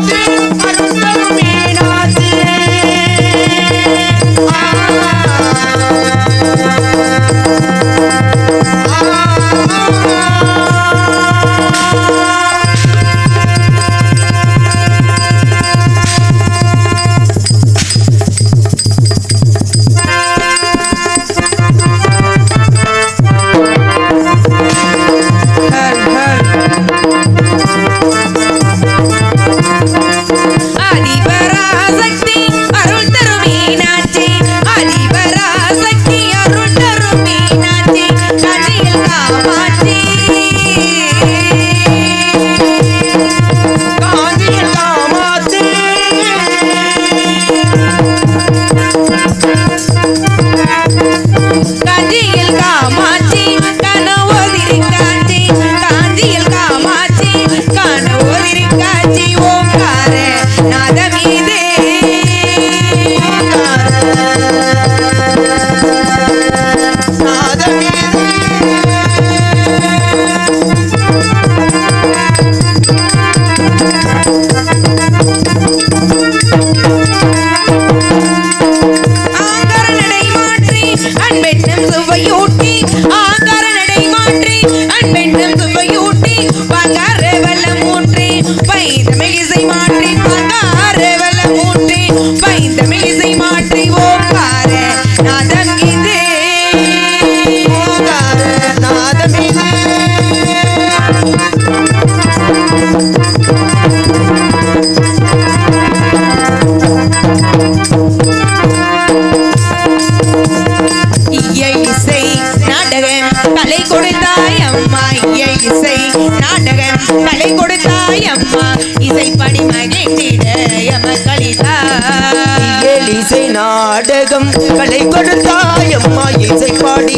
Verde. Tamilisai மாற்றி ஓக்காரே நாத வணக்கம் கலை கொடுத்தாயம்மா இசை பாடி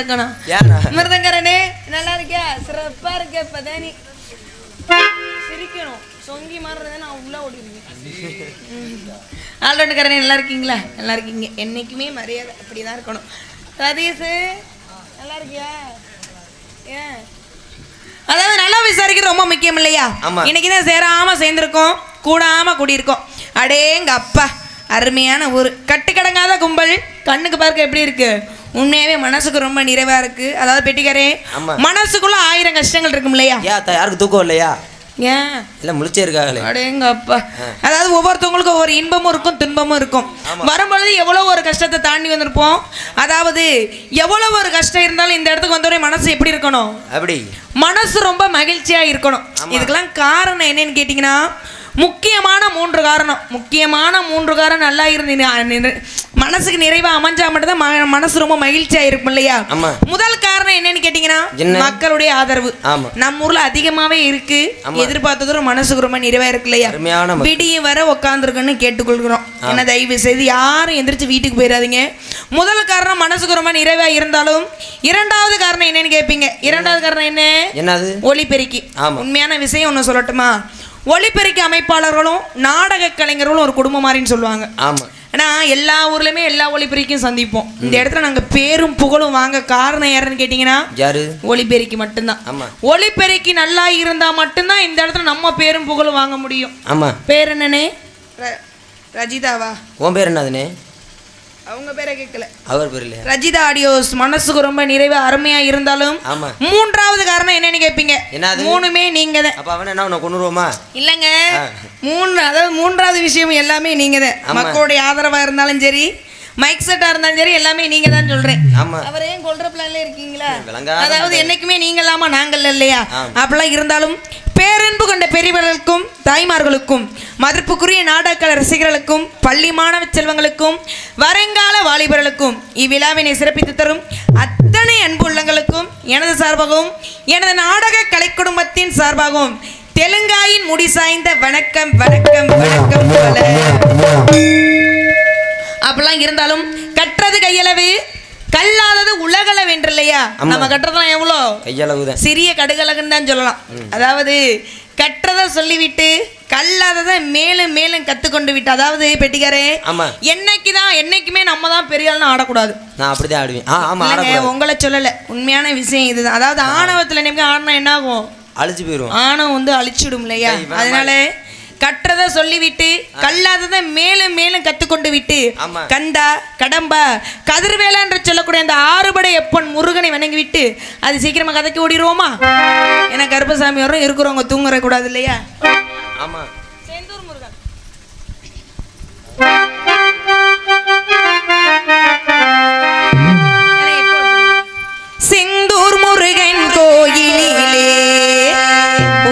இருக்கணும். மிருதங்கரனே நல்லா இருக்கியா? சிறப்பா இருக்க பதானி சிரிக்கணும். சொங்கி மாறுறத நான் உள்ள ஓடிடுவேன். ஆல்ரவுண்டுக்காரனே நல்லா இருக்கீங்களா? நல்லா இருக்கீங்க. என்னைக்குமே மரியாதை அப்படிதான் இருக்கணும். சதீஷ் நல்லா இருக்கியா? ஏன்? அதாவது நல்லா விசாரிக்கிறது ரொம்ப முக்கியம் இல்லையா? இன்னைக்கு தான் சேராம சேர்ந்துருக்கோம். கூடாம கூடியிருக்கோம். அடேங்க அப்பா அருமையான ஊர். கட்டுக்கடங்காத கும்பல். கண்ணுக்கு பார்க்க எப்படி இருக்கு? உண்மையாவே மனசுக்கு ரொம்ப நிறைவா இருக்கு. அதாவது பெட்டிக்காரே. மனசுக்குள்ள ஆயிரம் கஷ்டங்கள் இருக்கும் இல்லையா யாருக்கு தூக்கம் இல்லையா ஏன் இல்லை முழிச்சே இருக்காங்களே. அடேங்க அப்பா. அதாவது ஒவ்வொருத்தவங்களுக்கும் ஒவ்வொரு இன்பமும் இருக்கும் துன்பமும் இருக்கும். வரும்பொழுது எவ்வளோ ஒரு கஷ்டத்தை தாண்டி வந்திருப்போம். அதாவது எவ்வளோ ஒரு கஷ்டம் இருந்தாலும் இந்த இடத்துக்கு வந்தோடனே மனசு எப்படி இருக்கணும்? அப்படி. மனசு ரொம்ப மகிழ்ச்சியா இருக்கணும். இதுக்கெல்லாம் காரணம் என்னன்னு கேட்டிங்கன்னா முக்கியமான மூன்று காரணம். முக்கியமான மூன்று காரணம் நல்லா இருந்து மனசுக்கு நிறைவா அமைஞ்சா மட்டும்தான் மனசு ரொம்ப மகிழ்ச்சியா இருக்கும் இல்லையா. முதல் காரணம் என்னன்னு கேட்டிங்கன்னா? மக்களுடைய ஆதரவு. நம்ம ஊர்ல அதிகமாவே இருக்கு. எதிர்பார்த்ததும் மனசுக்கு ரொம்ப நிறைவா இருக்கு இல்லையா. விடிய வர உட்காந்துருக்குன்னு கேட்டுக்கொள்கிறோம். என்ன தயவு செய்து யாரும் எந்திரிச்சு வீட்டுக்கு போயிடாதீங்க. முதல் காரணம் மனசுக்கு ரொம்ப நிறைவா இருந்தாலும் இரண்டாவது காரணம் என்னன்னு கேட்பீங்க இரண்டாவது காரணம் என்ன? என்னது? ஒளிபெருக்கி ஆமா. உண்மையான விஷயம் ஒன்று சொல்லட்டுமா? ஒளிபெருக்கி அமைப்பாளர்களும் நாடக கலைஞர்களும் ஒரு குடும்பம் மாதிரின்னு சொல்லுவாங்க. ஆமாம் ஆனா எல்லா ஊர்லயுமே எல்லா ஒளிபெருக்கியும் சந்திப்போம். இந்த இடத்துல நாங்க பேரும் புகழும் வாங்க காரணம் யாருன்னு கேட்டீங்கன்னா யாரு? ஒளிபெருக்கி மட்டும்தான். ஆமா. ஒளிபெருக்கி நல்லா இருந்தா மட்டும்தான் இந்த இடத்துல நம்ம பேரும் புகழும் வாங்க முடியும். ஆமாம் பேர் என்னனே ர- ரஜிதாவா? உன் பேர் என்னதுண்ணே அவங்க பேரை கேட்கல. அவர் பேர் இல்லையா? ரஜிதா ஆடியோஸ் மனசுக்கு ரொம்ப நிறைவா அருமையா இருந்தாலும் ஆமா. மூன்றாவது காரணம் என்னன்னு கேட்பீங்க. என்னது? மூணுமே நீங்க தான் அப்போ அவன் என்ன உன்னை கொண்டுருவோமா இல்லைங்க. மூணு அதாவது மூன்றாவது விஷயம் எல்லாமே நீங்க தான். மக்களுடைய ஆதரவா இருந்தாலும் சரி மைக் செட்டா இருந்தாலும் சரி எல்லாமே நீங்க தான் சொல்றேன் அவர் ஏன் கொல்ற பிளான்ல இருக்கீங்களா? அதாவது என்னைக்குமே நீங்க இல்லாம நாங்கள் இல்லையா. அப்படிலாம் இருந்தாலும் பேரன்பு கொண்ட பெரியவர்களுக்கும் தாய்மார்களுக்கும் மதிப்புக்குரிய நாடக ரசிகர்களுக்கும் பள்ளி மாணவ செல்வங்களுக்கும் வருங்கால வாலிபர்களுக்கும் இவ்விழாவினை சிறப்பித்து தரும் அத்தனை அன்பு உள்ளங்களுக்கும் எனது சார்பாகவும் எனது நாடக கலை குடும்பத்தின் சார்பாகவும் தெலுங்காயின் முடி சாய்ந்த வணக்கம் வணக்கம் வணக்கம் அப்படிலாம் இருந்தாலும் கல்லாதது உலகளவு என்று இல்லையா நம்ம கட்டுறதுலாம் எவ்வளோ? கையளவு தான் சிறிய கடுகலகுன்னு தான் சொல்லலாம். அதாவது கற்றதை சொல்லிவிட்டு கல்லாததை மேலும் மேலும் கத்துக்கொண்டு விட்டு அதாவது பெட்டிக்காரே ஆமா. என்னைக்கு தான் என்னைக்குமே நம்ம தான் பெரிய ஆள்னு ஆடக்கூடாது. நான் அப்படி தான் ஆடுவேன். ஆ ஆமாம் இல்லைங்க, ஆடக்கூடாது. உங்களை சொல்லலை. உண்மையான விஷயம் இதுதான். அதாவது ஆணவத்தில் நினைக்க ஆடினா என்ன ஆகும் அழிச்சு போயிடுவோம் ஆணவம் வந்து அழிச்சிடும் இல்லையா அதனால கற்றதை சொல்லிவிட்டு கல்லாததை மேலும் மேலும் கத்துக்கொண்டு விட்டு ஆமா. கந்தா கடம்பா கதிர்வேலா என்று சொல்லக்கூடிய அந்த ஆறுபடை எப்பன் முருகனை வணங்கி விட்டு அது சீக்கிரமா கதைக்கு ஓடிடுவோமா? ஏன்னா கருப்பசாமி வரும் இருக்கிறவங்க தூங்குற கூடாது இல்லையா ஆமாம் செந்தூர் முருகன். செந்தூர் முருகன் கோயிலிலே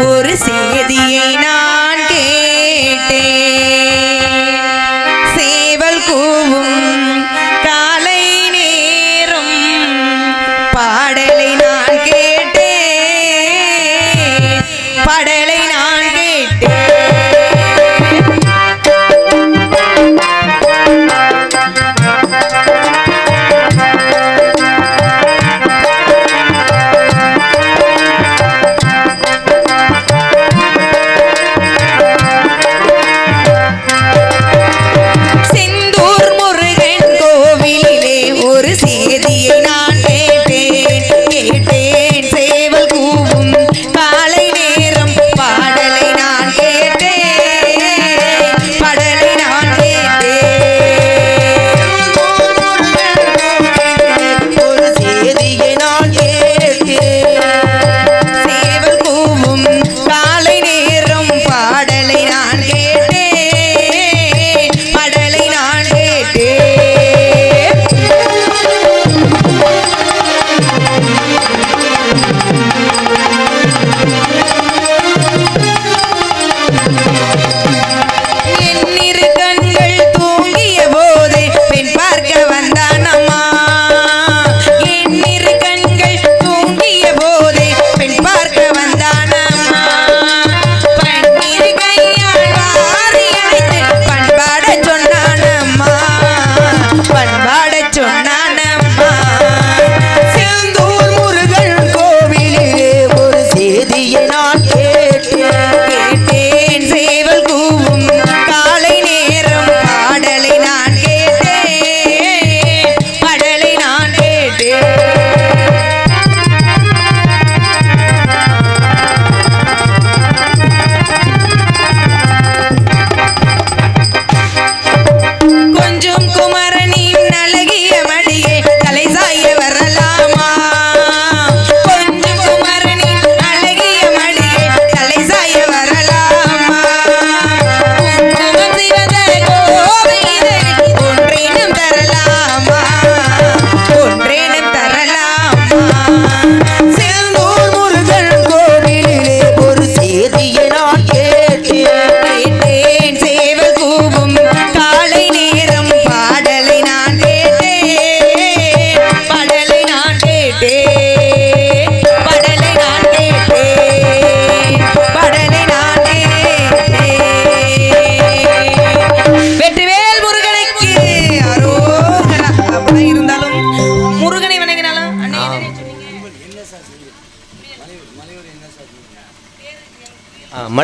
ஒரு செய்தியை நான்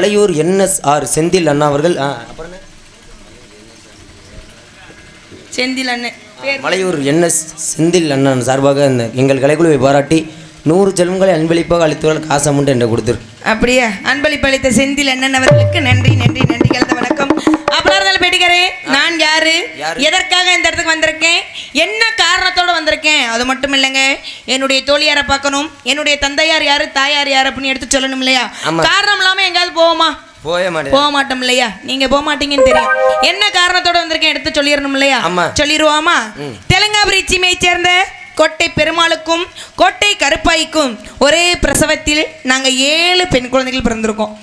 மலையூர் என்எஸ்ஆர் செந்தில் அண்ணா அவர்கள் அப்புறம்? செந்தில் அண்ணன் மலையூர் என்எஸ் செந்தில் அண்ணன் சார்பாக இந்த எங்கள் கலைக்குழுவை பாராட்டி நூறு செல்வங்களை அன்பளிப்பாக அளித்தவர்கள் காசு அமௌண்ட் என்று கொடுத்துரு அப்படியே அன்பளிப்பு அளித்த செந்தில் அண்ணன் அவர்களுக்கு நன்றி நன்றி நன்றி கலந்த வணக்கம் அப்புறம் இருந்தாலும் பேட்டிக்காரே நான் யாரு? எதற்காக இந்த இடத்துக்கு வந்திருக்கேன்? என்ன காரணத்தோட வந்திருக்கேன்? அது மட்டும் இல்லைங்க. என்னுடைய தோழியாரை பார்க்கணும். என்னுடைய தந்தையார் யாரு? தாயார் யார்? அப்படின்னு எடுத்து சொல்லணும் இல்லையா. காரணம் இல்லாம எங்காவது போவோமா? மாட்டேன். போக மாட்டோம் இல்லையா? நீங்க போக மாட்டீங்கன்னு தெரியும். என்ன காரணத்தோட வந்திருக்கேன்? எடுத்து சொல்லிடணும் இல்லையா. சொல்லிடுவோமா? ம். தெலுங்காபுரி சீமையைச் சேர்ந்த கோட்டை பெருமாளுக்கும் கோட்டை கருப்பாய்க்கும் ஒரே பிரசவத்தில் நாங்க ஏழு பெண் குழந்தைகள் பிறந்திருக்கோம்.